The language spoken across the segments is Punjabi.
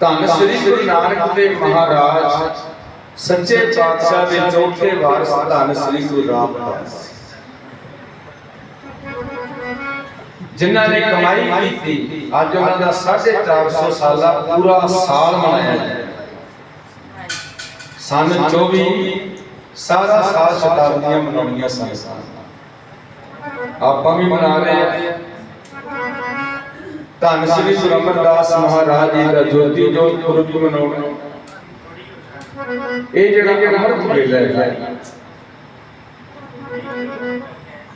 ਧੰਨ ਸ੍ਰੀ ਗੁਰੂ ਨਾਨਕ ਦੇਵ ਮਹਾਰਾਜ ਸੱਚੇ ਪਾਤਸ਼ਾਹ ਦੇ ਚੌਥੇ ਵਾਰਿਸ ਧੰਨ ਸ੍ਰੀ ਗੁਰੂ ਰਾਮਦਾਸ। ਜਿਨ੍ਹਾਂ ਨੇ ਕਮਾਈ ਕੀਤੀ ਅੱਜ ਉਹਨਾਂ ਦਾ 450 ਸਾਲਾ ਪੂਰਾ ਸਾਲ ਮਨਾਇਆ। ਸਨ 24 ਸਾਰਾ ਸਾਲ ਸ਼ਤਾਬਦੀਆਂ ਮਨਾਉਣੀਆਂ ਸਨ। ਆਪਾਂ ਵੀ ਮਨਾ ਰਹੇ ਹਾਂ। ਧੰਨ ਸ੍ਰੀ ਗੁਰੂ ਅਮਰਦਾਸ ਮਹਾਰਾਜ ਜੀ ਦਾ ਜੋਤੀ ਜੋਤ ਪੁਰਬ ਮਨਾਉਣਾ ਇਹ ਜਿਹੜਾ ਅਮਰਤ ਵੇਲਾ ਹੈ।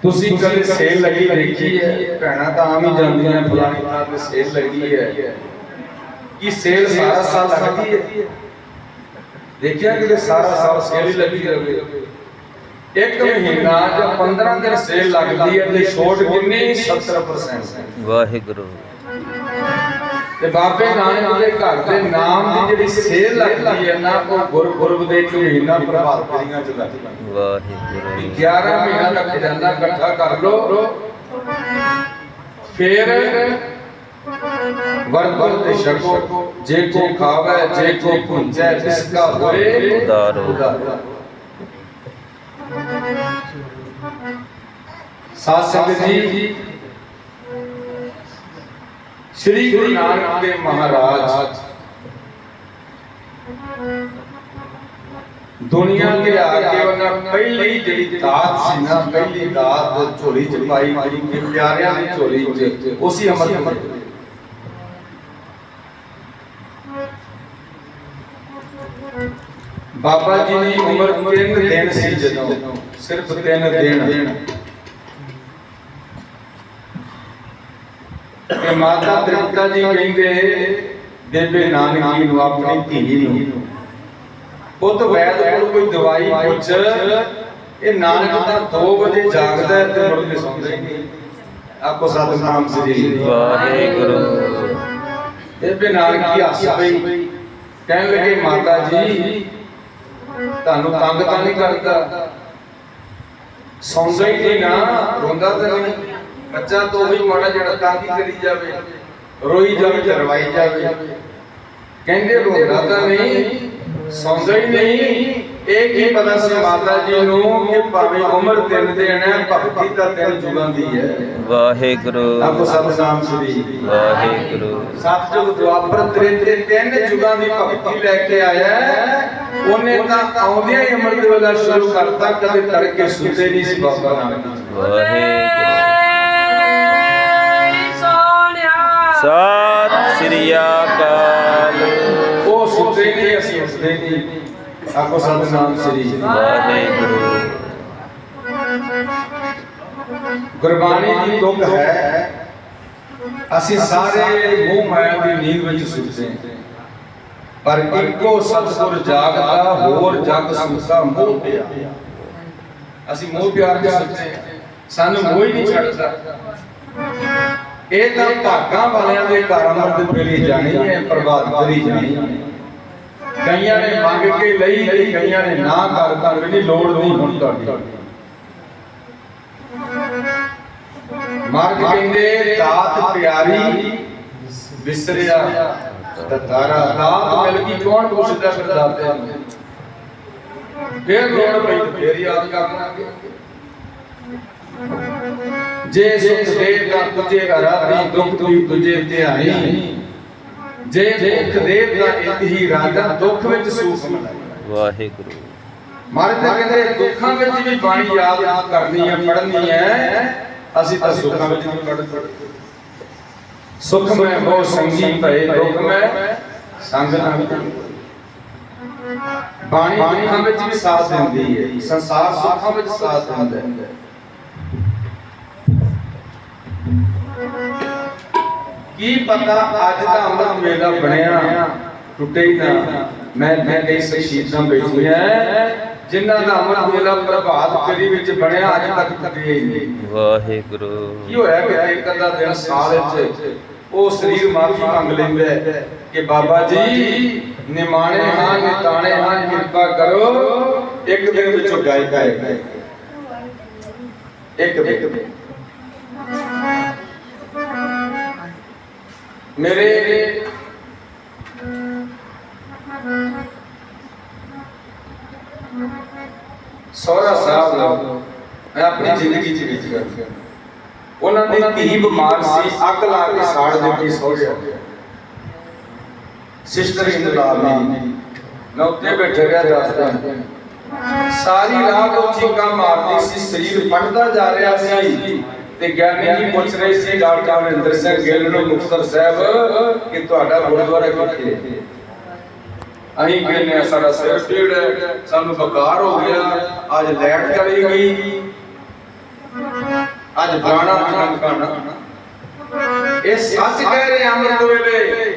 ਤੁਸੀਂ ਕਦੇ ਸੇਲ ਲੱਗੀ ਦੇਖੀ ਹੈ? ਭੈਣਾਂ ਤਾਂ ਆਮ ਹੀ ਜਾਂਦੀਆਂ ਫਲਾਣੀ ਥਾਂ ਤੇ ਸੇਲ ਲੱਗੀ ਹੈ। ਕੀ ਸੇਲ ਸਾਰਾ ਸਾਲ ਲੱਗਦੀ ਹੈ? ਦੇਖਿਆ ਕਿ ਸਾਰਾ ਸਾਲ ਸੇਲ ਹੀ ਲੱਗੀ ਰਹੇ? ਇੱਕ ਮਹੀਨਾ ਜਾਂ 15 ਦਿਨ ਸੇਲ ਲੱਗਦੀ ਹੈ ਤੇ ਛੋਟ ਕਿੰਨੀ? 70% ਵਾਹਿਗੁਰੂ। ਤੇ ਬਾਬੇ ਨਾਨਕ ਦੇ ਘਰ ਦੇ ਨਾਮ ਦੀ ਜਿਹੜੀ ਸੇਲ ਲੱਗਦੀ ਹੈ ਨਾ ਉਹ ਗੁਰਪੁਰਬ ਦੇ ਇੱਕ ਮਹੀਨਾ ਪ੍ਰਭਾਤ ਫੇਰੀਆਂ ਚ ਲੱਗਦੀ ਹੈ ਵਾਹਿਗੁਰੂ 11 ਮਹੀਨਾ ਦਾ ਖਜ਼ਾਨਾ ਇਕੱਠਾ ਕਰ ਲੋ ਫਿਰ ਵਰਤਨ ਤੇ ਛਕੋ ਜੇ ਕੋ ਖਾਵੇ ਜੇ ਕੋ ਭੁੰਜੈ ਜਿਸ ਕਾ ਹੋਏ ਉਦਾਰੋ। ਉਦਾਰੋ। ਸਾਧ ਸੰਗਤ ਜੀ ਸ੍ਰੀ ਗੁਰੂ ਨਾਨਕ ਦੇਵ ਮਹਾਰਾਜ ਦੁਨੀਆ ਤੇ ਆ ਕੇ ਉਹਨਾਂ ਪਹਿਲੀ ਜਿਹੜੀ ਦਾਤ ਸੀ ਨਾ ਪਹਿਲੀ ਦਾਤ ਝੋਲੀ ਚ ਪਾਈ ਗੁਰੂ ਕੇ ਪਿਆਰਿਆਂ ਦੀ ਝੋਲੀ ਚ ਉਸੇ ਅਮਰ ਬਾਬਾ ਜੀ ਦੀ ਉਮਰ 3 ਦਿਨ ਸੀ ਜਦੋਂ ਸਿਰਫ 3 ਦਿਨ ਕਿ ਮਾਤਾ ਤ੍ਰਿਪਤਾ ਜੀ ਕਹਿੰਦੇ ਬੇਬੇ ਨਾਨਕੀ ਨੂੰ ਆਪਣੀ ਧੀ ਨੂੰ। ਪੁੱਤ ਵੈਦ ਕੋਲ ਕੋਈ ਦਵਾਈ ਪੁੱਛ ਇਹ ਨਾਨਕ ਤਾਂ 2 ਵਜੇ ਜਾਗਦਾ ਤੇ ਮੁੜ ਕੇ ਸੌਂਦਾ ਹੀ ਨਹੀਂ। ਆਪੋ ਸਤਿਨਾਮ ਸ੍ਰੀ ਵਾਹਿਗੁਰੂ। ਬੇਬੇ ਨਾਨਕੀ ਹੱਸ ਪਈ। ਕਹਿਣ ਲੱਗੇ ਮਾਤਾ ਜੀ ਤੁਹਾਨੂੰ ਤੰਗ ਤਾਂ ਨਹੀਂ ਕਰਦਾ। ਸੌਂਦਾ ਹੀ ਨਹੀਂ ਨਾ ਰੋਂਦਾ ਤਾਂ ਨਹੀਂ। ਬੱਚਾ ਤੋਂ ਵੀ ਮਾੜਾ ਜਿਹੜਾ ਤੰਗ ਕਰੀ ਜਾਵੇ? ਰੋਈ ਜਾਵੇ ਤੇ ਰਵਾਈ ਜਾਵੇ। ਕਹਿੰਦੇ ਰੋਂਦਾ ਤਾਂ ਨਹੀਂ ਸੌਂਦਾ ਹੀ ਨਹੀਂ। ਇਹ ਕੀ ਪਤਾ ਸੀ ਮਾਤਾ ਜੀ ਨੂੰ ਕਿ ਭਾਵੇਂ ਉਮਰ ਤਿੰਨ ਦਿਨ ਹੈ ਭਗਤੀ ਤਾਂ ਤਿੰਨ ਜੁਗਾਂ ਦੀ ਹੈ। ਵਾਹਿਗੁਰੂ। ਆਪੋ ਸਤਿਨਾਮ ਸ੍ਰੀ ਵਾਹਿਗੁਰੂ। ਸਤਜੁਗ ਦੁਆਪਰ ਤ੍ਰੇਤੇ ਤਿੰਨ ਜੁਗਾਂ ਦੀ ਭਗਤੀ ਲੈ ਕੇ ਆਇਆ। ਉਹਨੇ ਤਾਂ ਆਉਂਦਿਆਂ ਹੀ ਅੰਮ੍ਰਿਤ ਵੇਲਾ ਸ਼ੁਰੂ ਕਰਤਾ ਕਦੇ ਤੜਕੇ ਸੁੱਤੇ ਨਹੀਂ ਸੀ ਬਾਬਾ ਨਾਨਕ। ਵਾਹਿਗੁਰੂ। ਸਤਿ ਸ੍ਰੀ ਅਕਾਲ ਉਹ ਸੁੱਤੇ ਨਹੀਂ ਅਸੀਂ ਉੱਠਦੇ ਨਹੀਂ ਆਪੋ ਸਤਿਨਾਮ ਸ੍ਰੀ ਵਾਹਿਗੁਰੂ ਗੁਰਬਾਣੀ ਦੀ ਤੁਕ ਹੈ ਅਸੀਂ ਸਾਰੇ ਮੋਹ ਮਾਇਆ ਦੀ ਨੀਂਦ ਵਿੱਚ ਸੁੱਤੇ ਹਾਂ। ਪਰ ਇੱਕੋ ਸਤਿਗੁਰ ਜਾਗਦਾ ਹੋਰ ਜਗ ਸੁੱਤਾ ਮੋਹ ਪਿਆ ਅਸੀਂ ਮੋਹ ਪਿਆਰ ਦੇ ਸੁੱਤੇ। ਸਾਨੂੰ ਮੋਹ ਹੀ ਨਹੀਂ ਛੱਡਦਾ ਇਹ ਤਾਂ ਭਾਗਾਂ ਵਾਲਿਆਂ ਦੇ ਘਰ ਅੰਮ੍ਰਿਤ ਵੇਲੇ ਜਾਣੀ ਹੈ, ਪ੍ਰਭਾਤ ਕਰੀ ਜਾਣੀ ਹੈ। ਕਈਆਂ ਨੇ ਮੰਗ ਕੇ ਲਈ ਤੇ ਕਈਆਂ ਨੇ ਨਾ ਕਰ ਕਰ ਵੀ ਲੋੜ ਨਹੀਂ ਹੁਣ ਤੁਹਾਡੀ। ਮਾਰਗ ਕਹਿੰਦੇ, ਦਾਤ ਪਿਆਰੀ ਵਿਸਰਿਆ ਦਤਾਰਾ ਦਾਤ ਮਿਲ ਗਈ, ਕੌਣ ਪੁੱਛਦਾ ਫਿਰ ਦਾਤੇ ਨੂੰ? ਫੇਰ ਲੋੜ ਪਈ, ਫੇਰ ਯਾਦ ਕਰਨਾ। ਜੇ ਸੁਖ ਦੇ ਤਾਂ ਤੁਝੇ ਅਰਾਧੀ ਦੁਖ ਤੁਈ ਤੁਝੇ ਧਿਆਈ ਜੇ ਦੁਖ ਦੇ ਤਾਂ ਇਤ ਹੀ ਰਾਜਾ ਦੁੱਖ ਵਿੱਚ ਸੁਖ ਮਨਾਈ। ਵਾਹਿਗੁਰੂ। ਮਹਾਰਾਜ ਤਾਂ ਕਹਿੰਦੇ ਦੁੱਖਾਂ ਵਿੱਚ ਵੀ ਬਾਣੀ ਯਾਦ ਕਰਨੀ ਹੈ ਪੜ੍ਹਨੀ ਹੈ। ਅਸੀਂ ਤਾਂ ਸੁੱਖਾਂ ਵਿੱਚ ਵੀ ਪੜ੍ਹਦੇ ਸੁਖ ਮੈਂ ਬਹੁ ਸੰਗੀ ਭਏ ਦੁੱਖ ਮੈਂ ਸੰਗ ਨਾ ਬਾਣੀ ਦੁੱਖਾਂ ਵਿੱਚ ਵੀ ਸਾਥ ਦਿੰਦੀ ਹੈ ਸੰਸਾਰ ਸੁੱਖਾਂ ਵਿੱਚ ਸਾਥ ਦਿੰਦਾ ਹੈ। ਕੀ ਪਤਾ ਅੱਜ ਦਾ ਅੰਮ੍ਰਿਤ ਵੇਲਾ ਬਣਿਆ? ਟੁੱਟੇ ਹੀ ਨਾ ਮੈਂ ਮੈਂ ਕਈ ਸ਼ਹੀਦਾਂ ਬੈਠੀਆਂ ਜਿਨ੍ਹਾਂ ਦਾ ਅੰਮ੍ਰਿਤ ਵੇਲਾ ਪ੍ਰਭਾਤ ਫੇਰੀ ਵਿੱਚ ਬਣਿਆ ਅੱਜ ਤੱਕ ਹੀ ਨਹੀਂ। ਵਾਹਿਗੁਰੂ। ਕੀ ਹੋਇਆ ਕਿ ਇੱਕ ਅੱਧਾ ਦਿਨ ਸਾਲ ਵਿੱਚ ਉਹ ਸਰੀਰ ਮਾਫੀ ਮੰਗ ਲੈਂਦਾ ਕਿ ਬਾਬਾ ਜੀ ਨਿਮਾਣੇ ਹਾਂ ਨਿਤਾਣੇ ਹਾਂ ਕਿਰਪਾ ਕਰੋ। ਇੱਕ ਦਿਨ ਵਿੱਚੋਂ ਗਾਇ ਗਾਇ ਇੱਕ ਦਿਨ। ਮੇਰੇ ਸੋਹਰਾ ਸਾਹਿਬ ਨਾਲ ਮੈਂ ਆਪਣੀ ਜ਼ਿੰਦਗੀ ਚ ਵਿੱਚ ਗਿਆ। ਉਹਨਾਂ ਦੀ ਧੀ ਬਿਮਾਰ ਸੀ ਅੱਗ ਲਾ ਕੇ ਸਾੜ ਦਿੱਤੀ। ਸੋਹਰਿਆ ਸਿਸਟਰ ਇੰਦਰਾਲ ਨੇ। ਮੈਂ ਉੱਤੇ ਬੈਠੇ ਰਿਹਾ ਦੱਸਦਾ। ਸਾਰੀ ਰਾਤ ਉਹ ਚੀਕਾਂ ਮਾਰਦੀ ਸੀ ਸਰੀਰ ਫਟਦਾ ਜਾ ਰਿਹਾ ਸੀ। ਤੇ ਗਿਆਨੀ ਜੀ ਪੁੱਛ ਰਹੇ ਸੀ ਡਾਕਟਰ ਅਮਰਿੰਦਰ ਸਿੰਘ ਗਿੱਲ ਨੂੰ ਮੁਕਤਸਰ ਸਾਹਿਬ ਕਿ ਤੁਹਾਡਾ ਗੁਰਦੁਆਰਾ ਕਿੱਥੇ ਹੈ? ਅਸੀਂ ਕਹਿੰਦੇ ਹਾਂ, ਸਾਡਾ ਸਿਰ ਪੀੜ ਹੈ ਸਾਨੂੰ ਬੁਖਾਰ ਹੋ ਗਿਆ ਅੱਜ ਲਾਈਟ ਚਲੀ ਗਈ। ਅੱਜ ਬਾਣਾ ਟੰਕਾਣਾ ਇਹ ਸੱਚ ਕਹਿ ਰਹੇ ਅੰਮ੍ਰਿਤ ਵੇਲੇ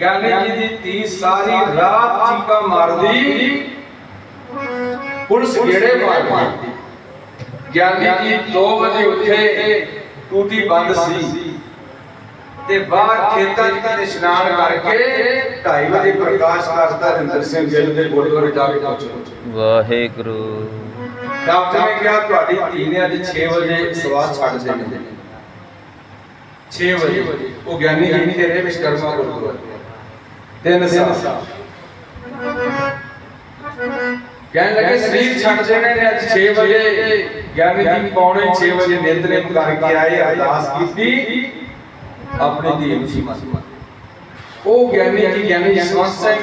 ਗਿਆਨੀ ਜੀ ਦੀ ਧੀ ਸਾਰੀ ਰਾਤ ਚੀਕਾਂ ਮਾਰਦੀ। ਪੁਲਿਸ ਗੇੜੇ ਮਾਰਦੀ। ਗਿਆਨੀ ਜੀ 2 ਵਜੇ ਉੱਠੇ ਟੂਟੀ ਬੰਦ ਸੀ। ਤੇ ਬਾਹਰ ਖੇਤਾਂ 'ਚ ਇਸ਼ਨਾਨ ਕਰਕੇ 2:30 ਵਜੇ ਪ੍ਰਕਾਸ਼ ਕਰਤਾ ਰਿੰਦਰ ਸਿੰਘ ਗਿੱਲ ਦੇ ਗੁਰਦੁਆਰੇ ਜਾ ਕੇ ਪਹੁੰਚੇ। ਵਾਹਿਗੁਰੂ। ਡਾਕਟਰ ਨੇ ਕਿਹਾ ਤੁਹਾਡੀ ਧੀ ਨੇ ਅੱਜ 6 ਵਜੇ ਸਵਾਸ ਛੱਡ ਦੇਣੀ 6 ਵਜੇ। ਉਹ ਗਿਆਨੀ ਜੀ ਨਹੀਂ ਰਹੇ ਵਿਸ਼ਕਰਮਾ ਗੁਰਦੁਆਰੇ। ਤਿੰਨ ਸਾਲ। ਕਹਿਣ ਲੱਗੇ ਸਰੀਰ ਛੱਡ ਦੇਣੇ ਨੇ ਅੱਜ 6 ਵਜੇ। ਗਿਆਨੀ ਜੀ ਪੌਣੇ 6 ਵਜੇ ਨਿੰਦਰੇਮ ਕਰਕੇ ਆਏ ਅਰਦਾਸ ਕੀਤੀ। ਆਪਣੀ ਨੂੰ ਸੀ ਉਹ ਗਿਆਨੀ ਜੀ ਗਿਆਨੀ ਜਸਵੰਤ ਸਿੰਘ।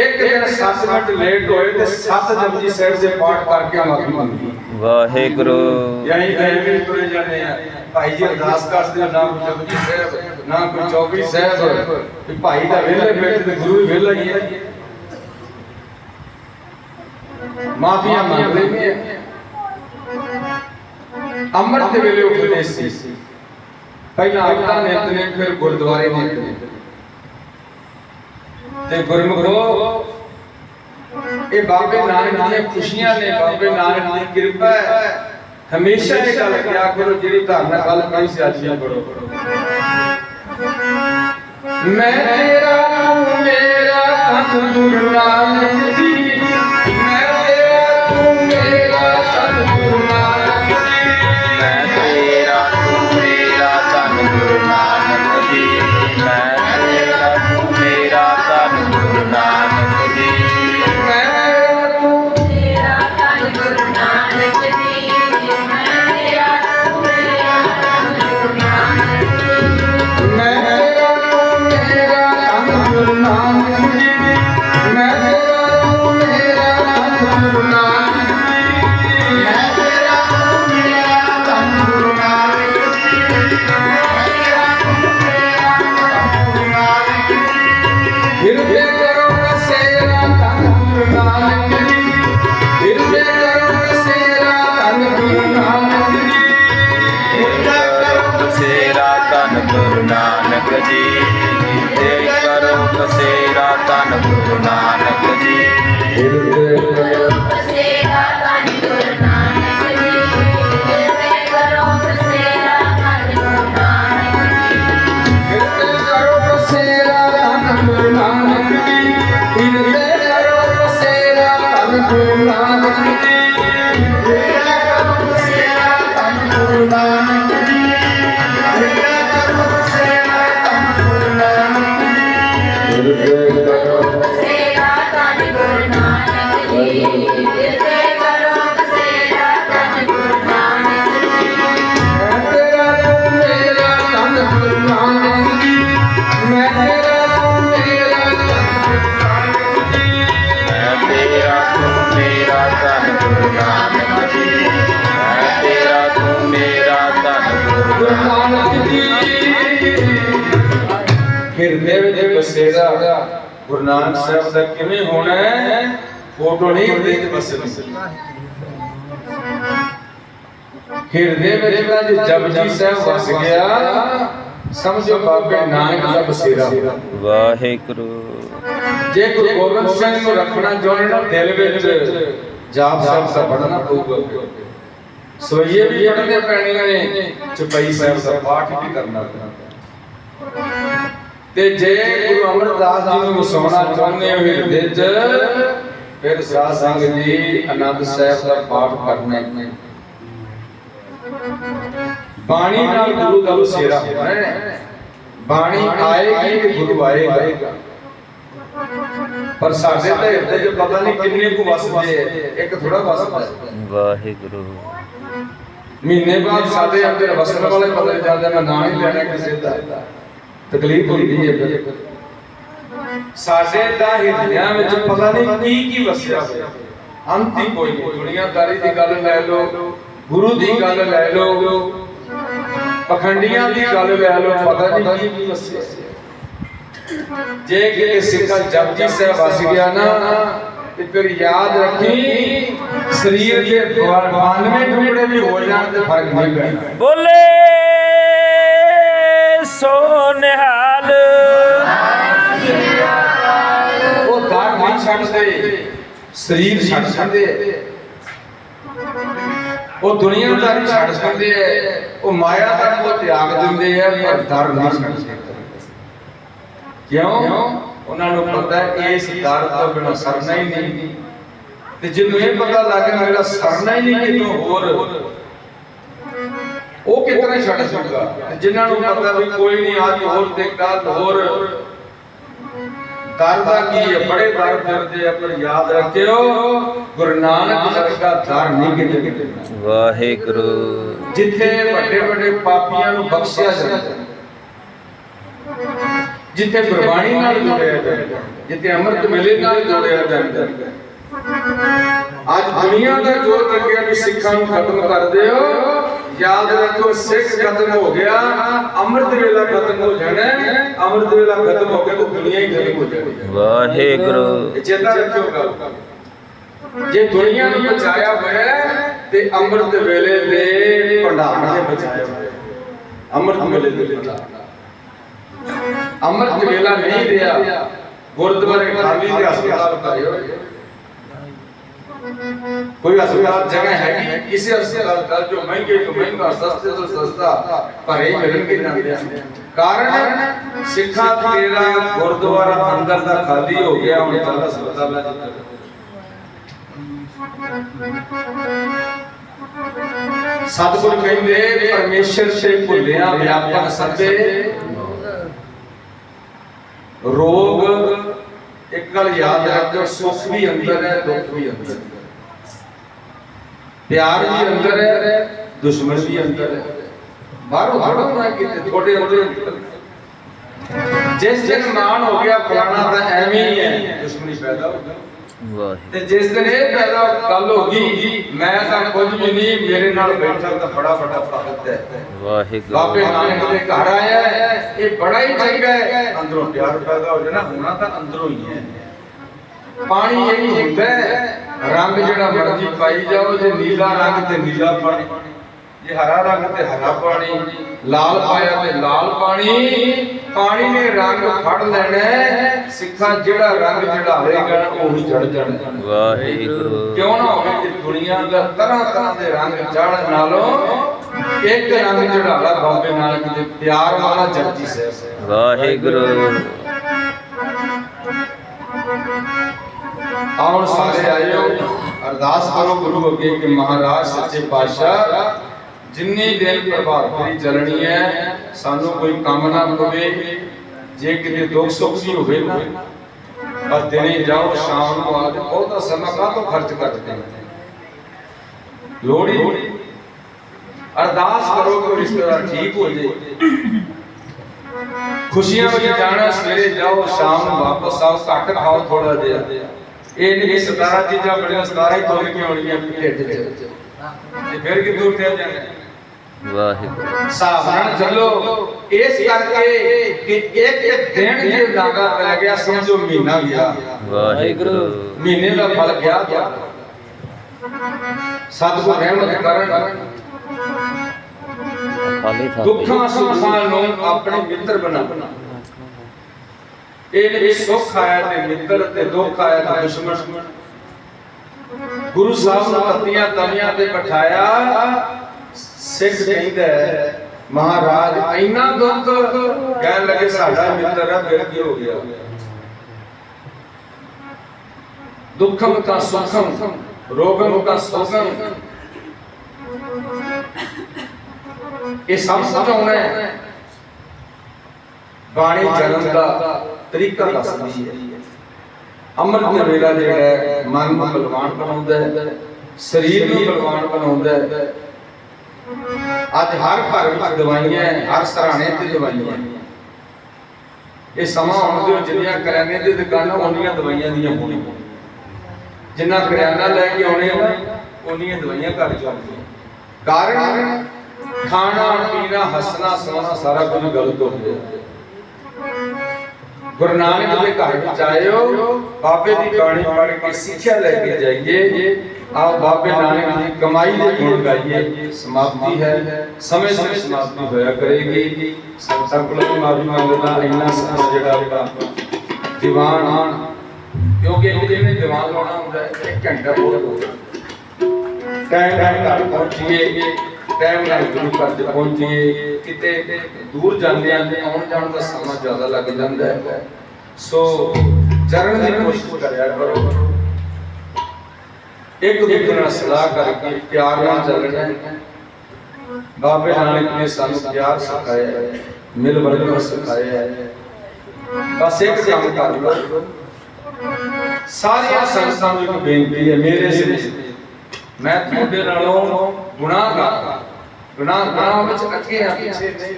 ਇੱਕ ਦਿਨ 7 ਮਿੰਟ ਲੇਟ ਹੋਏ ਤੇ 7 ਜਪਜੀ ਸਾਹਿਬ ਦੇ ਪਾਠ ਕਰਕੇ ਮਾਫੀ ਮੰਗੀ। ਵਾਹਿਗੁਰੂ। ਯਾਨੀ ਐਵੇਂ ਤੁਰੇ ਜਾਂਦੇ ਆ। ਭਾਈ ਜੀ ਅਰਦਾਸ ਕਰਦੇ ਆ ਨਾ ਕੋਈ ਜਪਜੀ ਸਾਹਿਬ ਨਾ ਕੋਈ ਚੌਕੀ ਸਾਹਿਬ। ਵੀ ਭਾਈ ਦਾ ਵਿਹਲੇ ਬੈਠੇ ਤੇ ਗੁਰੂ ਵੀ ਵਿਹਲਾ ਹੀ ਹੈ। ਮਾਫੀਆਂ ਮੰਗ ਅੰਮ੍ਰਿਤ ਦੇ ਵੇਲੇ ਉੱਠਦੇ ਸੀ। ਪਹਿਲਾਂ ਆਪਦਾ ਨਿਤ ਨੇ ਫਿਰ ਗੁਰਦੁਆਰੇ ਨੇ। ਤੇ ਗੁਰਮੁਖੋ, ਇਹ ਬਾਬੇ ਨਾਨਕ ਦੀਆਂ ਖੁਸ਼ੀਆਂ ਨੇ। ਬਾਬੇ ਨਾਨਕ ਦੀ ਕਿਰਪਾ ਹੈ। ਹਮੇਸ਼ਾ ਇਹ ਗੱਲ ਕਿਹਾ ਕਰੋ, ਜਿਹੜੀ ਧਾਰਨਾ ਗੱਲ ਕਰੀ ਸੀ ਅੱਜ ਕਰੋ ਮੈਂ ਤੇਰਾ ਤੂੰ ਗੁਰੂ ਨਾਨਕ ਜੀ ਤੇ ਕਰੋ ਕਸੇਰਾ ਧੰਨ ਗੁਰੂ ਨਾਨਕ ਜੀ। ਗੁਰੂ ਨਾਨਕ ਸਾਹਿਬ ਦਾ ਕਿਵੇਂ ਹੋਣਾ ਹੈ? ਫੋਟੋ ਨਹੀਂ ਵਿੱਚ ਬਸੇਗੀ ਹਿਰਦੇ ਵਿੱਚ ਤਾਂ ਜੇ ਜਪਜੀ ਸਾਹਿਬ ਵਸ ਗਿਆ ਸਮਝੋ ਬਾਬੇ ਨਾਨਕ ਦਾ ਬਸੇਰਾ। ਵਾਹਿਗੁਰੂ। ਜੇ ਗੁਰੂ ਗੋਬਿੰਦ ਸਿੰਘ ਨੂੰ ਰੱਖਣਾ ਚਾਹੁੰਦੇ ਨਾ ਦਿਲ ਵਿੱਚ ਜਾਪ ਸਾਹਿਬ ਦਾ ਪੜਨਾ ਪਊਗਾ। ਸੋਈਏ ਵੀ ਪੜਨੇ ਪੈਣੇ ਨੇ ਚਪਈ ਸਾਹਿਬ ਦਾ ਪਾਠ ਵੀ ਕਰਨਾ ਪੈਣਾ। ਤੇ ਜੇ ਗੁਰੂ ਅਮਰਦਾਸ ਜੀ ਨੂੰ ਵਸਾਉਣਾ ਚਾਹੁੰਦੇ ਹੋ ਹਿਰਦੇ 'ਚ ਫਿਰ ਸਾਧ ਸੰਗਤ ਜੀ ਆਨੰਦ ਸਾਹਿਬ ਦਾ ਪਾਠ ਕਰਨਾ ਹੈ। ਬਾਣੀ ਨਾਲ ਗੁਰੂ ਦਾ ਵਸੇਰਾ ਹੋਣਾ ਹੈ। ਬਾਣੀ ਆਏਗੀ ਤੇ ਗੁਰੂ ਆਏਗਾ। ਪਰ ਸਾਡੇ ਤਾਂ ਹਿਰਦੇ 'ਚ ਪਤਾ ਨਹੀਂ ਕਿੰਨੇ ਕੁ ਵਸਦੇ ਇੱਕ ਥੋੜਾ ਵਸਦਾ ਹੈ। ਵਾਹਿਗੁਰੂ। ਮਹੀਨੇ ਬਾਅਦ ਸਾਡੇ ਅੰਦਰ ਵਸਣ ਵਾਲੇ ਬਦਲ ਜਾਂਦੇ ਮੈਂ ਨਾਂ ਹੀ ਲੈਣਾ ਕਿਸੇ ਦਾ। ਤਕਲੀਫ ਹੁੰਦੀ ਹੈ ਫਿਰ। ਸਾਡੇ ਤਾਂ ਹਿਰਦਿਆਂ ਵਿੱਚ ਪਤਾ ਨਹੀਂ ਕੀ ਕੀ ਵਸਿਆ ਹੋਇਆ। ਅੰਤ ਹੀ ਕੋਈ ਨਹੀਂ। ਦੁਨੀਆਦਾਰੀ ਦੀ ਗੱਲ ਲੈ ਲਓ, ਗੁਰੂ ਦੀ ਗੱਲ ਲੈ ਲਓ, ਪਖੰਡੀਆਂ ਦੀ ਗੱਲ ਲੈ ਲਓ, ਪਤਾ ਨਹੀਂ ਕੀ ਕੀ ਵਸਿਆ। ਜੇ ਕਿਤੇ ਸਿੱਖਾ ਜਪਜੀ ਸਾਹਿਬ ਵਸ ਗਿਆ ਨਾ, ਤੇ ਫਿਰ ਯਾਦ ਰੱਖੀ, ਸਰੀਰ ਦੇ 92 ਟੁਕੜੇ ਵੀ ਹੋ ਜਾਣ ਤੇ ਫ਼ਰਕ ਨਹੀਂ ਪੈਣਾ। ਬੋਲੇ! ਸੋ ਨਿਹਾਲ। ਉਹ ਦਾਗ ਨਹੀਂ ਛੱਡਦੇ, ਸਰੀਰ ਛੱਡ ਦਿੰਦੇ। ਉਹ ਦੁਨੀਆਦਾਰੀ ਛੱਡ ਦਿੰਦੇ ਐ ਉਹ ਮਾਇਆ ਦਾ ਮੋਹ ਤਿਆਗ ਦਿੰਦੇ ਐ ਪਰ ਦਰ ਨਹੀਂ ਸਕਦੇ। ਕਿਉਂ? ਉਹਨਾਂ ਨੂੰ ਪਤਾ ਇਸ ਦਰ ਤੋਂ ਬਿਨਾਂ ਸਰਨਾ ਹੀ ਨਹੀਂ। ਤੇ ਜਿਹਨੂੰ ਇਹ ਪਤਾ ਲੱਗ ਗਿਆ ਮੇਰਾ ਸਰਨਾ ਹੀ ਨਹੀਂ, ਕਿਤੋਂ ਹੋਰ ਉਹ ਕਿਤਨਾ ਛੱਡ ਸਕਦਾ? ਜਿਨ੍ਹਾਂ ਨੂੰ ਪਤਾ ਵੀ ਕੋਈ ਨਹੀਂ ਅੱਜ ਹੋਰ ਤੇ ਕੱਲ ਹੋਰ ਦਰ ਦਾ ਕੀ ਹੈ? ਬੜੇ ਦਰ ਫਿਰਦੇ ਆ ਪਰ ਯਾਦ ਰੱਖਿਓ ਗੁਰੂ ਨਾਨਕ ਵਰਗਾ ਦਰ ਨਹੀਂ ਕਿਤੇ ਕਿਤੇ। ਵਾਹਿਗੁਰੂ। ਜਿੱਥੇ ਵੱਡੇ ਵੱਡੇ ਪਾਪੀਆਂ ਨੂੰ ਬਖਸ਼ਿਆ ਜਾਂਦਾ ਜਿੱਥੇ ਗੁਰਬਾਣੀ ਨਾਲ ਜੁੜਿਆ ਜਾਂਦਾ ਜਿੱਥੇ ਅੰਮ੍ਰਿਤ ਵੇਲੇ ਨਾਲ ਜੁੜਿਆ ਜਾਂਦਾ ਅੱਜ ਦੁਨੀਆ ਦਾ ਜੋਰ ਲੱਗਿਆ ਵੀ ਸਿੱਖਾਂ ਨੂੰ ਖਤਮ ਕਰ ਦਿਓ। ਯਾਦ ਰੱਖੋ ਸਿੱਖ ਖਤਮ ਹੋ ਗਿਆ ਅੰਮ੍ਰਿਤ ਵੇਲਾ ਖਤਮ ਹੋ ਜਾਣਾ। ਅੰਮ੍ਰਿਤ ਵੇਲਾ ਖਤਮ ਹੋ ਗਿਆ ਤਾਂ ਦੁਨੀਆ ਹੀ ਖਤਮ ਹੋ ਜਾਣੀ ਵਾਹਿਗੁਰੂ। ਚੇਤਾ ਰੱਖਿਓ ਗੱਲ। ਜੇ ਦੁਨੀਆ ਨੂੰ ਬਚਾਇਆ ਹੋਇਆ ਤੇ ਅੰਮ੍ਰਿਤ ਵੇਲੇ ਦੇ ਭੰਡਾਰ ਨੇ ਬਚਾਇਆ ਹੋਇਆ। ਅੰਮ੍ਰਿਤ ਵੇਲੇ ਦੇ ਭੰਡਾਰ ਅੰਮ੍ਰਿਤ ਵੇਲਾ ਨਹੀਂ ਰਿਹਾ। ਗੁਰਦੁਆਰੇ ਖਾਲੀ ਤੇ ਹਸਪਤਾਲ ਭਰੇ ਹੋਏ। ਕੋਈ ਹਸਪਤਾਲ ਜਗ੍ਹਾ ਹੈਗੀ। ਕਿਸੇ ਹਸਪਤਾਲ ਦਾ ਜੋ ਮਹਿੰਗੇ ਤੋਂ ਮਹਿੰਗਾ ਸਸਤੇ ਤੋਂ ਸਸਤਾ ਭਰੇ ਮਿਲਣਗੇ ਜਾਂਦੇ ਆ। ਕਾਰਨ ਸਿੱਖਾਂ ਤੇਰਾ ਗੁਰਦੁਆਰਾ ਅੰਦਰ ਦਾ ਖਾਲੀ ਹੋ ਗਿਆ ਹੁਣ ਚੱਲ ਹਸਪਤਾਲਾਂ ਚ ਸਤਿਗੁਰ ਕਹਿੰਦੇ ਪਰਮੇਸ਼ਰ ਤੇ ਭੁੱਲਿਆ ਵਿਆਪਕ ਸੱਦੇ ਰੋਗ ਇੱਕ ਗੱਲ ਯਾਦ ਰੱਖਿਓ ਸੁੱਖ ਵੀ ਅੰਦਰ ਹੈ ਦੁੱਖ ਵੀ ਅੰਦਰ ਹੈ। ਪਿਆਰ ਵੀ ਅੰਦਰ ਹੈ ਦੁਸ਼ਮਣ ਵੀ ਅੰਦਰ ਹੈ। ਬਾਹਰੋਂ ਥੋੜਾ ਨਾ ਕਿਤੇ ਥੋੜੇ ਅੰਦਰ। ਜਿਸ ਦਿਨ ਮਾਨ ਹੋ ਗਿਆ ਫਲਾਣਾ ਤਾਂ ਐਵੇਂ ਹੀ ਹੈ ਦੁਸ਼ਮਣੀ ਪੈਦਾ ਹੋ ਗਈ। ਵਾਹਿਗੁਰੂ। ਤੇ ਜਿਸ ਦਿਨ ਇਹ ਪੈਦਾ ਗੱਲ ਹੋ ਗਈ ਮੈਂ ਤਾਂ ਕੁਝ ਵੀ ਨਹੀਂ ਮੇਰੇ ਨਾਲ ਬੈਠਾ ਤਾਂ ਬੜਾ ਵੱਡਾ ਭਗਤ ਹੈ। ਵਾਹਿਗੁਰੂ। ਬਾਬੇ ਨਾਨਕ ਦੇ ਘਰ ਆਇਆ ਇਹ ਬੜਾ ਹੀ ਚੰਗਾ ਹੈ। ਅੰਦਰੋਂ ਪਿਆਰ ਪੈਦਾ ਹੋ ਜਾਣਾ ਹੋਣਾ ਤਾਂ ਅੰਦਰੋਂ ਹੀ ਹੈ। ਪਾਣੀ ਇਹ ਹੀ ਹੁੰਦਾ ਹੈ ਰੰਗ ਜਿਹੜਾ ਮਰਜ਼ੀ ਪਾਈ ਜਾਓ ਜੇ ਨੀਲਾ ਰੰਗ ਤੇ ਨੀਲਾ ਪਾਣੀ ਜੇ ਹਰਾ ਰੰਗ ਤੇ ਹਰਾ ਪਾਣੀ ਲਾਲ ਪਾਇਆ ਤੇ ਲਾਲ ਪਾਣੀ ਪਾਣੀ ਨੇ ਰੰਗ ਫੜ ਲੈਣਾ ਹੈ। ਸਿੱਖਾ ਜਿਹੜਾ ਰੰਗ ਚੜਾਵੇਗਾ ਉਹੀ ਚੜ ਜਾਣਾ ਵਾਹਿਗੁਰੂ। ਕਿਉਂ ਨਾ ਹੋਵੇ ਕਿ ਦੁਨੀਆ ਦਾ ਤਰ੍ਹਾਂ ਤਰ੍ਹਾਂ ਦੇ ਰੰਗ ਚੜ੍ਹਨ ਨਾਲੋਂ ਇੱਕ ਰੰਗ ਚੜਾਲਾ ਬਾਬੇ ਨਾਨਕ ਦੇ ਪਿਆਰ ਵਾਲਾ ਜਪਜੀ ਸਾਹਿਬ। ਵਾਹਿਗੁਰੂ। ਆਉਣ ਸਾਰੇ ਆਇਓ। ਅਰਦਾਸ ਕਰੋ ਗੁਰੂ ਅੱਗੇ ਕਿ ਮਹਾਰਾਜ, ਸੱਚੇ ਪਾਤਸ਼ਾਹ, ਜਿੰਨੀ ਦਿਨ ਪ੍ਰਭਾਤ ਚੱਲਣੀ ਹੈ, ਸਾਨੂੰ ਕੋਈ ਕੰਮ ਨਾ ਪਵੇ। ਜੇ ਕਿਤੇ ਦੁੱਖ ਸੁੱਖ ਵੀ ਹੋਵੇ ਨਾ, ਬਸ ਦਿਨੇ ਜਾਓ, ਸ਼ਾਮ ਨੂੰ ਆ ਜਾਓ। ਬਹੁਤਾ ਸਮਾਂ ਕਾਹਤੋਂ ਖਰਚ ਕਰਦੇ ਲੋੜੀ ਅਰਦਾਸ ਕਰੋ ਕਿ ਰਿਸ਼ਤੇਦਾਰ ਠੀਕ ਹੋ ਜਾਏ ਖੁਸ਼ੀਆਂ ਵਿੱਚ ਜਾਣਾ, ਸਵੇਰੇ ਜਾਓ, ਸ਼ਾਮ ਨੂੰ ਵਾਪਸ ਆਓ। ਘੱਟ ਖਾਓ ਥੋੜਾ ਜਿਹਾ। ਇਹ ਨਹੀਂ 17 ਚੀਜ਼ਾਂ ਬੜੀਆਂ 17 ਹੀ ਤੋਲ ਕੇ ਆਉਣੀਆਂ ਢਿੱਡ 'ਚ। ਤੇ ਫਿਰ ਕਿ ਦੂਰ ਤੇ ਜਾਣਾ? ਵਾਹਿਗੁਰੂ। ਸਾਵਧਾਨ ਚੱਲੋ। ਇਸ ਕਰਕੇ ਕਿ ਇੱਕ ਇੱਕ ਦਿਨ ਜੇ ਲਾਗਾ ਪੈ ਗਿਆ ਸਮਝੋ ਮਹੀਨਾ ਗਿਆ ਵਾਹਿਗੁਰੂ। ਮਹੀਨੇ ਦਾ ਫਲ ਗਿਆ। ਸਤਿਗੁਰ ਰਹਿਮਤ ਕਰਨ। ਦੁੱਖਾਂ ਸੁੱਖਾਂ ਨੂੰ ਆਪਣੇ ਮਿੱਤਰ ਬਣਾ। ਇਹ ਨਹੀਂ ਸੁੱਖ ਆਇਆ ਤੇ ਮਿੱਤਰ ਤੇ ਦੁੱਖ ਆਇਆ ਤੇ ਦੁਸ਼ਮਣ ਗੁਰੂ ਸਾਹਿਬ ਨੂੰ ਤਤੀਆਂ ਤਲੀਆਂ ਤੇ ਬਿਠਾਇਆ ਸਿੱਖ ਕਹਿੰਦਾ ਹੈ, ਮਹਾਰਾਜ ਇੰਨਾ ਦੁੱਖ ਕਹਿਣ ਲੱਗੇ ਸਾਡਾ ਮਿੱਤਰ ਹੈ ਫਿਰ ਕੀ ਹੋ ਗਿਆ ਦੁੱਖਮ ਕਾ ਸੁਖਮ ਰੋਗਮ ਕਾ ਸੋਗਮ ਇਹ ਸਭ ਸਮਝਾਉਣਾ ਹੈ ਬਾਣੀ ਜਨਮ ਦਾ ਤਰੀਕਾ ਦੱਸਦੀ ਹੈ। ਅੰਮ੍ਰਿਤ ਦੇ ਵੇਲਾ ਜਿਹੜਾ ਹੈ, ਮਨ ਨੂੰ ਬਲਵਾਨ ਬਣਾਉਂਦਾ ਹੈ। ਸਰੀਰ ਨੂੰ ਬਲਵਾਨ ਬਣਾਉਂਦਾ ਹੈ। ਅੱਜ ਹਰ ਘਰ ਵਿੱਚ ਦਵਾਈਆਂ ਹੈ, ਹਰ ਸਰਾਣੇ ਤੇ ਦਵਾਈਆਂ। ਇਹ ਸਮਾਂ ਆਉਣ ਦਿਓ ਜਿੰਨੀਆਂ ਕਰਿਆਨੇ ਦੀ ਦੁਕਾਨਾਂ ਉਹਨੀਆਂ ਦਵਾਈਆਂ ਦੀਆਂ ਹੋਣੀਆਂ। ਜਿੰਨਾ ਕਰਿਆਨਾ ਲੈ ਕੇ ਆਉਣੇ ਉਹਨੀਆਂ ਦਵਾਈਆਂ ਘਰ ਚ ਆਉਂਦੀਆਂ ਕਾਰਨ ਖਾਣਾ ਪੀਣਾ ਹੱਸਣਾ ਸੋਣਾ ਸਾਰਾ ਕੁਝ ਗਲਤ ਹੋ ਗਿਆ ਗੁਰੂ ਨਾਨਕ ਦੇ ਘਰ ਵਿੱਚ ਆਇਓ ਬਾਬੇ ਦੀ ਬਾਣੀ ਪੜ੍ਹ ਕੇ ਸਿੱਖਿਆ ਲੈ ਕੇ ਜਾਈਏ। ਆਓ ਬਾਬੇ ਨਾਨਕ ਦੀ ਕਮਾਈ ਦੇ ਗੁਣ ਗਾਈਏ। ਸਮਾਪਤੀ ਹੈ। ਸਮੇਂ ਸਿਰ ਸਮਾਪਤੀ ਹੋਇਆ ਕਰੇਗੀ। ਸੰਤਾਂ ਕੋਲੋਂ ਮਾਫੀ ਮੰਗਦਾ, ਇੰਨਾ ਸਮਾਂ ਜਿਹੜਾ ਆਪਾਂ ਦੀਵਾਨ ਕਿਉਂਕਿ ਇੱਕ ਦਿਨ ਇਹ ਦੀਵਾਨ ਲਾਉਣਾ ਹੁੰਦਾ ਹੈ, ਇੱਕ ਘੰਟਾ ਬਹੁਤ ਹੋ ਟਾਈਮ ਨਾਲ ਘਰ ਪਹੁੰਚੀਏ। ਟਾਈਮ ਨਾਲ ਗੁਰੂ ਘਰ ਤੇ ਪਹੁੰਚੀਏ। ਕਿਤੇ ਦੂਰ ਜਾਂਦੇ ਆਂ ਆਉਣ ਜਾਣ ਦਾ ਸਮਾਂ ਜ਼ਿਆਦਾ ਲੱਗ ਜਾਂਦਾ ਹੈ। ਸੋ ਚਰਨ ਦੀ ਕੋਸ਼ਿਸ਼ ਕਰਿਆ ਕਰੋ। ਇੱਕ ਦੂਜੇ ਨਾਲ ਸਲਾਹ ਕਰਕੇ ਪਿਆਰ ਨਾਲ ਚੱਲਣਾ ਹੈ। ਬਾਬੇ ਨਾਨਕ ਨੇ ਸਾਨੂੰ ਪਿਆਰ ਸਿਖਾਇਆ ਹੈ, ਮਿਲ ਵਰਤਣਾ ਸਿਖਾਇਆ ਹੈ। ਬਸ ਇੱਕ ਕੰਮ ਕਰ ਲਓ। ਸਾਰੀਆਂ ਸੰਗਤਾਂ ਨੂੰ ਬੇਨਤੀ ਹੈ, ਮੇਰੇ ਸਿਰ ਮੈਂ ਤੁਹਾਡੇ ਨਾਲੋਂ ਗੁਨਾਹਗਾਰ ਗੁਨਾਹ ਗੁਨਾਹ ਵਿੱਚ ਅੱਗੇ ਆ ਪਿੱਛੇ ਨਹੀਂ।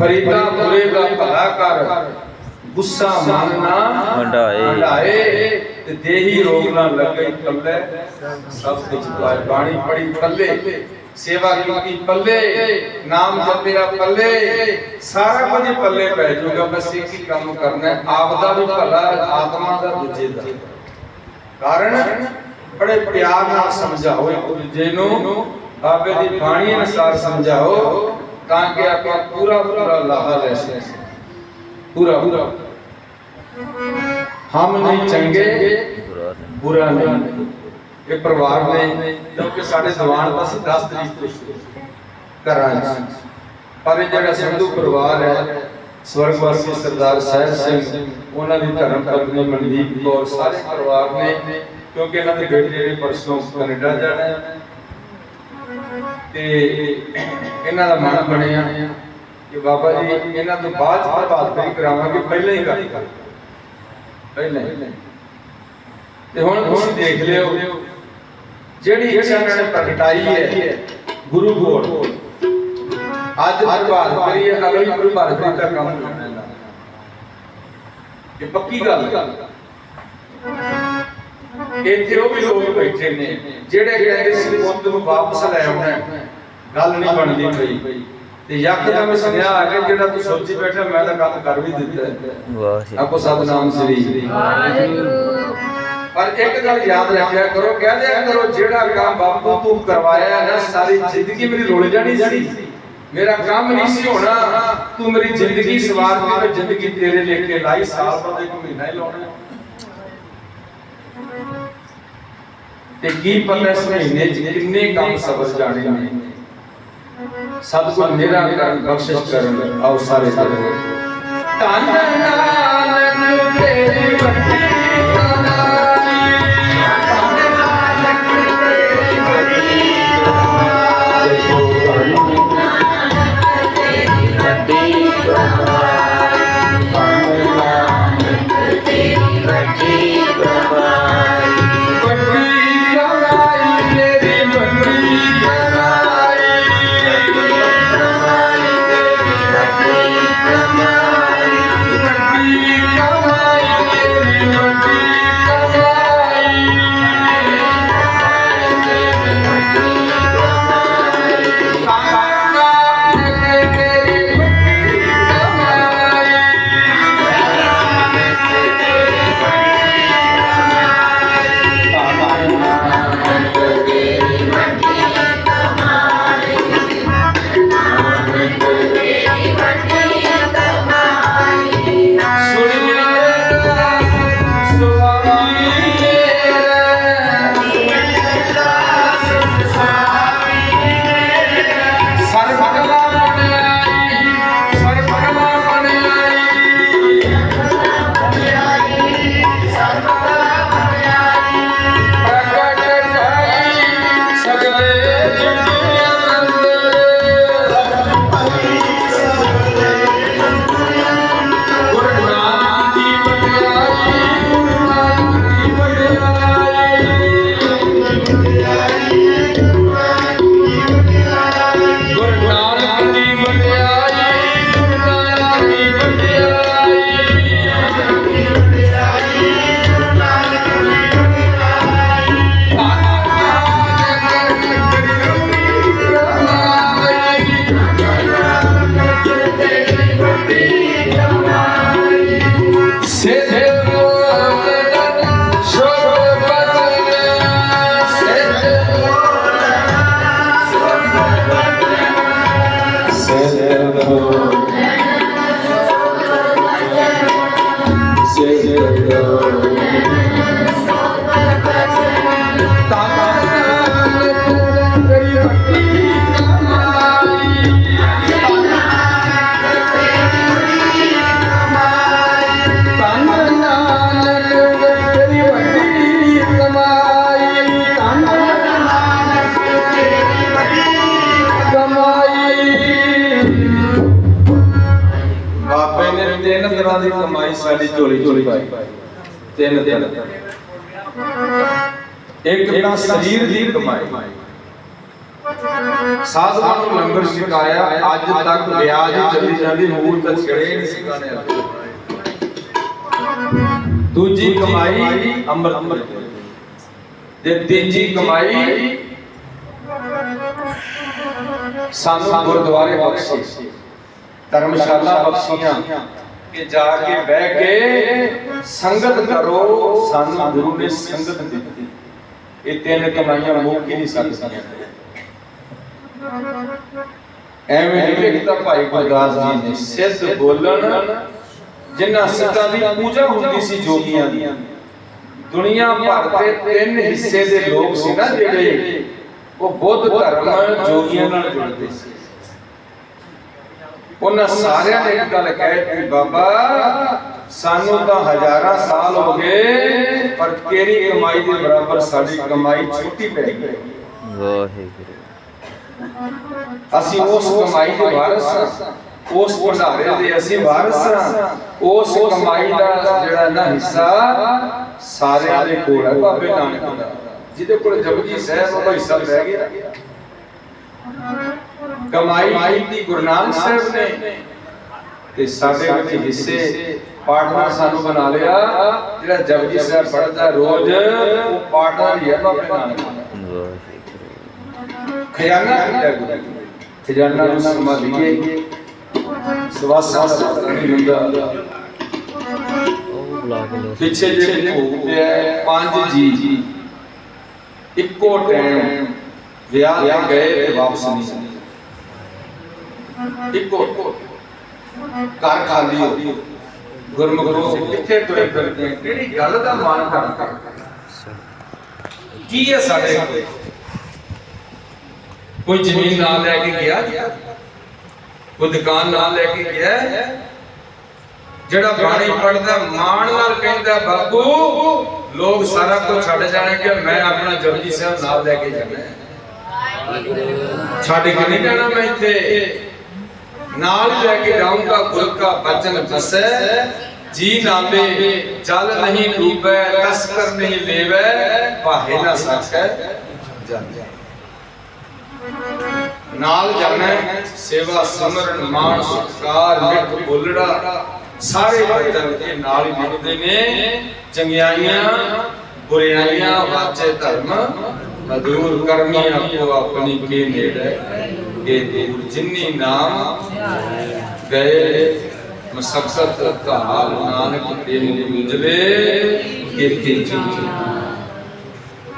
ਫਰੀਦਾ ਬੁਰੇ ਦਾ ਭਲਾ ਕਰ। ਗੁੱਸਾ ਮਨ ਨਾ ਹੰਢਾਏ। ਹੰਢਾਏ ਤੇ ਦੇਹੀ ਰੋਗ ਨਾ ਲੱਗੇ ਪੱਲੇ ਸਭ ਕੁਝ ਪਾਏ ਬਾਣੀ ਪੜੀ ਪੱਲੇ। ਸੇਵਾ ਕੀਤੀ ਪੱਲੇ। ਨਾਮ ਜਪਿਆ ਪੱਲੇ। ਸਾਰਾ ਕੁਝ ਪੱਲੇ ਪੈ ਜਾਊਗਾ ਬਸ ਇੱਕ ਹੀ ਕੰਮ ਕਰਨਾ ਹੈ ਆਪ ਦਾ ਵੀ ਭਲਾ ਆਤਮਾ ਦਾ ਦੂਜੇ ਦਾ। ਕਾਰਨ? ਬੜੇ ਪਿਆਰ ਨਾਲ ਸਮਝਾਓ ਇੱਕ ਦੂਜੇ ਨੂੰ। ਬਾਬੇ ਦੀ ਬਾਣੀ ਅਨੁਸਾਰ ਸਮਝਾਓ ਤਾਂ ਕਿ ਆਪਾਂ ਪੂਰਾ ਪੂਰਾ ਲਾਹਾ ਲੈ ਸਕੀਏ। ਪੂਰਾ ਪੂਰਾ। ਹਮ ਨਹੀਂ ਚੰਗੇ ਬੁਰਾ ਨਹੀਂ। ਇਹ ਪਰਿਵਾਰ ਨੇ ਕਿਉਂਕਿ ਸਾਡੇ ਦੀਵਾਨ ਬਸ 10 ਤਰੀਕ ਤੋਂ ਸ਼ੁਰੂ ਕਰਾਂ ਪਰ ਇਹ ਜਿਹੜਾ ਸੰਧੂ ਪਰਿਵਾਰ ਹੈ ਸਵਰਗਵਾਸੀ ਸਰਦਾਰ ਸਾਹਿਬ ਸਿੰਘ ਉਹਨਾਂ ਦੀ ਧਰਮ ਪਤਨੀ ਮਨਦੀਪ ਕੌਰ ਸਾਰੇ ਪਰਿਵਾਰ ਨੇ ਕਿਉਂਕਿ ਇਹਨਾਂ ਦੇ ਬੇਟੇ ਜਿਹੜੇ ਪਰਸੋਂ ਕੈਨੇਡਾ ਜਾਣਾ ਹੈ। ਤੇ ਇਹਨਾਂ ਦਾ ਮਨ ਬਣਿਆ ਕਿ ਬਾਬਾ ਜੀ, ਇਹਨਾਂ ਤੋਂ ਬਾਅਦ ਪ੍ਰਭਾਤ ਫੇਰੀ ਕਰਾਵਾਂਗੇ, ਪਹਿਲਾਂ ਹੀ ਕਰ ਪਹਿਲਾਂ ਤੇ ਹੁਣ ਤੁਸੀਂ ਦੇਖ ਲਿਓ, ਜਿਹੜੀ ਇੱਛਾ ਇਹਨਾਂ ਨੇ ਪ੍ਰਗਟਾਈ ਹੈ, ਗੁਰੂ ਕੋਲ ਅੱਜ ਪ੍ਰਭਾਤ ਫੇਰੀ ਹੈ ਅਗਲੀ ਪ੍ਰਭਾਤ ਫੇਰੀ ਦਾ ਕੰਮ ਕਰਨਾ ਇਹ ਪੱਕੀ ਗੱਲ ਹੈ। ਇੱਥੇ ਉਹ ਵੀ ਲੋਕ ਬੈਠੇ ਨੇ ਜਿਹੜੇ ਕਹਿੰਦੇ ਸੀ ਪੁੱਤ ਨੂੰ ਵਾਪਸ ਲੈ ਆਉਣਾ। ਗੱਲ ਨਹੀਂ ਬਣਦੀ ਪਈ। ਤੇ ਯਕਦਮ ਸੁਨੇਹਾ ਆ ਗਿਆ ਜਿਹੜਾ ਤੂੰ ਸੋਚੀ ਬੈਠਾ ਮੈਂ ਤਾਂ ਕੰਮ ਕਰ ਵੀ ਦਿੱਤਾ ਹੈ। ਵਾਹਿਗੁਰੂ। ਆਪੋ ਸਤਨਾਮ ਸ੍ਰੀ। ਵਾਹਿਗੁਰੂ ਪਰ ਇੱਕ ਗੱਲ ਯਾਦ ਰੱਖਿਆ ਕਰੋ ਕਹਿ ਦਿਆ ਕਰੋ ਜਿਹੜਾ ਕੰਮ ਬਾਪੂ ਤੂੰ ਕਰਵਾਇਆ ਨਾ ਸਾਰੀ ਜ਼ਿੰਦਗੀ ਮੇਰੀ ਰੁਲ ਜਾਣੀ ਸੀ। ਮੇਰਾ ਕੰਮ ਨਹੀਂ ਸੀ ਹੋਣਾ। ਤੂੰ ਮੇਰੀ ਜ਼ਿੰਦਗੀ ਸਵਾਰ ਕੇ ਮੈਂ ਜ਼ਿੰਦਗੀ ਤੇਰੇ ਲੈ ਕੇ ਲਾਈ ਸਾਲ ਬਾਅਦ ਇੱਕ ਮਹੀਨਾ ਹੀ ਲਾਉਣਾ ਤੇ ਕੀ ਪਤਾ ਇਸ ਮਹੀਨੇ ਚ ਕਿੰਨੇ ਕੰਮ ਸਬਰ ਜਾਣੇ ਨੇ। ਸਤਿਗੁਰ ਮੇਰਾ ਕਰਨ ਬਖਸ਼ਿਸ਼ ਕਰਨ। ਆਓ ਸਾਰੇ ਸਾਰੇ ਧੰਨ ਨਾਨਕ ਤੇਰੀ ਵੱਡੀ ਸਾਡੀ ਝੋਲੀ ਝੋਲੀ ਪਾਈ। ਤਿੰਨ ਤਿੰਨ। ਇੱਕ ਤਾਂ ਸਰੀਰ ਦੀ ਕਮਾਈ। ਸਾਧੂਆਂ ਨੂੰ ਲੰਗਰ ਛਕਾਇਆ, ਅੱਜ ਤੱਕ ਵਿਆਜ ਚੱਲੀ ਜਾਂਦੀ ਮੂਲ ਤਾਂ ਛੜੇ ਨਹੀਂ ਸਿਕਾਣੇ ਦੂਜੀ ਕਮਾਈ ਅੰਮ੍ਰਿਤ ਤੇ ਤੀਜੀ ਕਮਾਈ ਸਾਨੂੰ ਗੁਰਦੁਆਰੇ ਬਖਸ਼ੀ। ਧਰਮਸ਼ਾਲਾ ਬਖਸ਼ੀਆਂ। ਕਿ ਜਾ ਕੇ ਬਹਿ ਕੇ ਸੰਗਤ ਕਰੋ, ਸਾਨੂੰ ਗੁਰੂ ਨੇ ਸੰਗਤ ਦਿੱਤੀ। ਇਹ ਤਿੰਨ ਕਮਾਈਆਂ ਮੁੱਕ ਹੀ ਨਹੀਂ ਸਕਦੀਆਂ। ਐਵੇਂ ਨਹੀਂ ਲਿਖਦਾ ਭਾਈ ਗੁਰਦਾਸ ਜੀ ਨੇ ਸਿੱਧ ਬੋਲਣ ਜਿਨ੍ਹਾਂ ਸਿੱਧਾਂ ਦੀ ਪੂਜਾ ਹੁੰਦੀ ਸੀ ਜੋਗੀਆਂ ਦੀ। ਦੁਨੀਆ ਭਰ ਦੇ ਤਿੰਨ ਹਿੱਸੇ ਦੇ ਲੋਕ ਸੀ ਨਾ ਜਿਹੜੇ, ਉਹ ਬੁੱਧ ਧਰਮ ਜੋਗੀਆਂ ਨਾਲ ਜੁੜਦੇ ਸੀ। ਉਹਨਾਂ ਸਾਰਿਆਂ ਨੇ ਇੱਕ ਗੱਲ ਕਹਿ ਦਿੱਤੀ, ਬਾਬਾ, ਸਾਨੂੰ ਤਾਂ ਹਜ਼ਾਰਾਂ ਸਾਲ ਹੋ ਗਏ, ਪਰ ਤੇਰੀ ਕਮਾਈ ਦੇ ਬਰਾਬਰ ਸਾਡੀ ਕਮਾਈ ਛੋਟੀ ਪੈ ਗਈ ਵਾਹਿਗੁਰੂ ਅਸੀਂ ਉਸ ਕਮਾਈ ਦੇ ਵਾਰਸ ਹਾਂ। ਉਸ ਭੰਡਾਰੇ ਦੇ ਅਸੀਂ ਵਾਰਸ ਹਾਂ। ਉਸ ਕਮਾਈ ਦਾ ਜਿਹੜਾ ਨਾ ਹਿੱਸਾ ਸਾਰਿਆਂ ਦੇ ਕੋਲ ਹੈ, ਬਾਬੇ ਨਾਨਕ ਦਾ ਜਿਹਦੇ ਕੋਲ ਜਪਜੀ ਸਾਹਿਬ, ਉਹਦਾ ਹਿੱਸਾ ਰਹਿ ਗਿਆ ਕਮਾਈ ਦੀ ਗੁਰੂ ਨਾਨਕ ਸਾਹਿਬ ਨੇ। ਤੇ ਸਾਡੇ ਵਿੱਚ ਹਿੱਸੇ ਪਾਰਟਨਰ ਸਾਨੂੰ ਬਣਾ ਲਿਆ। ਜਿਹੜਾ ਜਪਜੀ ਸਾਹਿਬ ਪੜਦਾ ਰੋਜ਼, ਉਹ ਪਾਰਟਨਰ ਹੀ ਹੈ ਬਾਬੇ ਨਾਨਕ ਖਜ਼ਾਨਾ ਕੀਤਾ ਗੁਰੂ ਖਜ਼ਾਨਾ ਨੂੰ ਸੰਭਾਲੀਏ ਸਵਾਸਾਂ ਨਹੀਂ ਹੁੰਦਾ। ਪਿੱਛੇ ਜਿਹੜੇ ਭੋਗ ਪੰਜ ਜੀ। ਇੱਕੋ ਟਾਈਮ ਵਿਆਹ ਗਏ ਤੇ ਵਾਪਸ ਨਹੀਂ। ਇੱਕੋ ਘਰ ਖਾਲੀ ਹੋ ਗੁਰਮੁਖ ਕਿੱਥੇ ਤੁਰੇ ਫਿਰਦੇ? ਕਿਹੜੀ ਗੱਲ ਦਾ ਮਾਨ ਕਰਦਾ? ਕੀ ਹੈ ਸਾਡੇ ਕੋਲ? ਕੋਈ ਜ਼ਮੀਨ ਨਾਲ ਲੈ ਕੇ ਗਿਆ? ਕੋਈ ਦੁਕਾਨ ਨਾਲ ਲੈ ਕੇ ਗਿਆ? ਜਿਹੜਾ ਬਾਣੀ ਪੜਦਾ ਮਾਣ ਨਾਲ ਕਹਿੰਦਾ ਬਾਪੂ ਲੋਕ ਸਾਰਾ ਕੁਝ ਛੱਡ ਜਾਣੇ ਕਿ ਮੈਂ ਆਪਣਾ ਜਪਜੀ ਸਾਹਿਬ ਨਾਲ ਲੈ ਕੇ ਜਾਣਾ। ਛੱਡ ਕੇ ਨਹੀਂ ਜਾਣਾ ਮੈਂ ਇੱਥੇ? ਨਾਲ ਲੈ ਕੇ ਜਾਊਂਗਾ ਗੁਰ ਕਾ ਬਚਨ ਬਸੈ। ਜੀ ਨਾਵੇ ਜਲ ਨਹੀਂ ਡੂਬੈ, ਤਸਕਰ ਨਹੀਂ ਲੇਵੈ ਪਾਹੇ ਨਾ ਸਕੈ ਜਾਂਦੇ ਨਾਲ ਜਾਣਾ ਸੇਵਾ, ਸਿਮਰਨ ਮਾਨ ਸਤਕਾਰ ਮਿੱਠ ਬੋਲੜਾ। ਸਾਰੇ ਬਚਨ ਇਹ ਨਾਲ ਹੀ ਮਿਲਦੇ ਨੇ। ਚੰਗਿਆਈਆਂ, ਬੁਰਿਆਈਆਂ, ਵਾਚੇ ਧਰਮ। ਮਦੂਰ ਕਰਮੀ ਆਪੋ ਆਪਣੀ ਕੇ ਨੇੜੇ। ਕੇ ਦੂਰ ਜਿਨਨੀ ਨਾਮ ਗਏ ਮਸਕਤ ਕਾਲ ਨਾਨਕ ਦੇ ਮੁੰਜਲੇ ਕੇ ਜੀ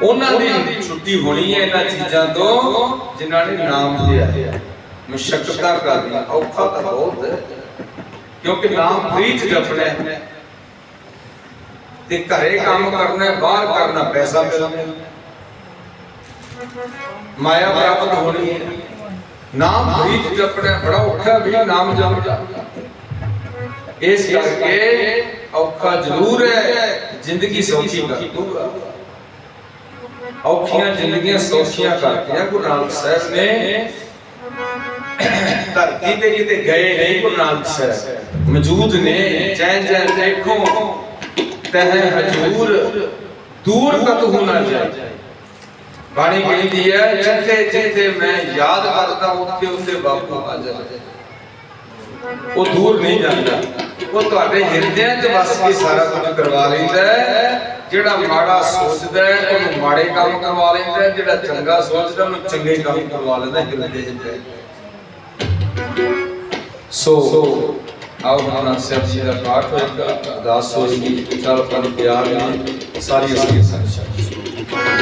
ਉਹਨਾਂ ਦੀ ਛੁੱਟੀ ਹੋਣੀ ਹੈ ਇਹਨਾਂ ਚੀਜ਼ਾਂ ਤੋਂ ਜਿਨ੍ਹਾਂ ਨੇ ਨਾਮ ਲਿਆ ਮੁਸ਼ਕਲਾਂ ਕਰਦੀਆਂ ਔਖਾ ਤਾਂ ਬਹੁਤ ਹੈ ਕਿਉਂਕਿ ਨਾਮ ਫ੍ਰੀ ਚ ਜਪਣਾ ਹੈ। ਤੇ ਘਰੇ ਕੰਮ ਕਰਨਾ ਹੈ, ਬਾਹਰ ਕਰਨਾ ਪੈਸਾ ਮਿਲਣਾ ਮਾਇਆ ਪ੍ਰਾਪਤ ਹੋਣੀ ਹੈ। ਨਾਮ ਫ੍ਰੀ ਜਪਣਾ, ਬੜਾ ਔਖਾ ਵੀ ਨਾਮ ਜਪਣਾ ਇਸ ਕਰਕੇ ਔਖਾ ਜ਼ਰੂਰ ਹੈ, ਜ਼ਿੰਦਗੀ ਸੌਖੀ ਕਰ ਦੂਗਾ। ਔਖੀਆਂ ਜ਼ਿੰਦਗੀਆਂ ਸੌਖੀਆਂ ਕਰਤੀਆਂ ਗੁਰੂ ਨਾਨਕ ਸਾਹਿਬ ਨੇ। ਧਰਤੀ ਤੇ ਕਿਤੇ ਗਏ ਨਹੀਂ ਗੁਰੂ ਨਾਨਕ ਸਾਹਿਬ। ਮੌਜੂਦ ਨੇ, ਜੈ ਜੈ ਦੇਖੋ, ਤਹ ਹਜੂਰ, ਦੂਰ ਕਤ ਹੋਣਾ ਜਾਏ। ਬਾਣੀ ਕਹਿੰਦੀ ਹੈ, ਜਿੱਥੇ ਜਿੱਥੇ ਮੈਂ ਯਾਦ ਕਰਦਾ, ਉੱਥੇ ਉੱਥੇ ਬਾਪੂ ਆ ਜਾਂਦਾ। ਉਹ ਦੂਰ ਨਹੀਂ ਜਾਂਦਾ। ਉਹ ਤੁਹਾਡੇ ਹਿਰਦਿਆਂ 'ਚ ਵਸ ਕੇ ਸਾਰਾ ਕੁਝ ਕਰਵਾ ਲੈਂਦਾ ਹੈ। ਜਿਹੜਾ ਮਾੜਾ ਸੋਚਦਾ ਹੈ, ਉਹਨੂੰ ਮਾੜੇ ਕੰਮ ਕਰਵਾ ਲੈਂਦਾ ਹੈ। ਜਿਹੜਾ ਚੰਗਾ ਸੋਚਦਾ, ਉਹਨੂੰ ਚੰਗੇ ਕੰਮ ਕਰਵਾ ਲੈਂਦਾ ਹਿਰਦੇ 'ਚ ਸੋ, ਆਓ ਮਹਾਰਾਜ ਸਾਹਿਬ ਜੀ ਦਾ ਪਾਠ ਹੋਏਗਾ। ਅਰਦਾਸ ਹੋਏਗੀ ਚਲ ਪਰ ਪਿਆਰ ਨਾਲ ਸਾਰੀ ਅਸੀਂ ਸੰਸ਼ਾ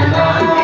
ਸਚਾ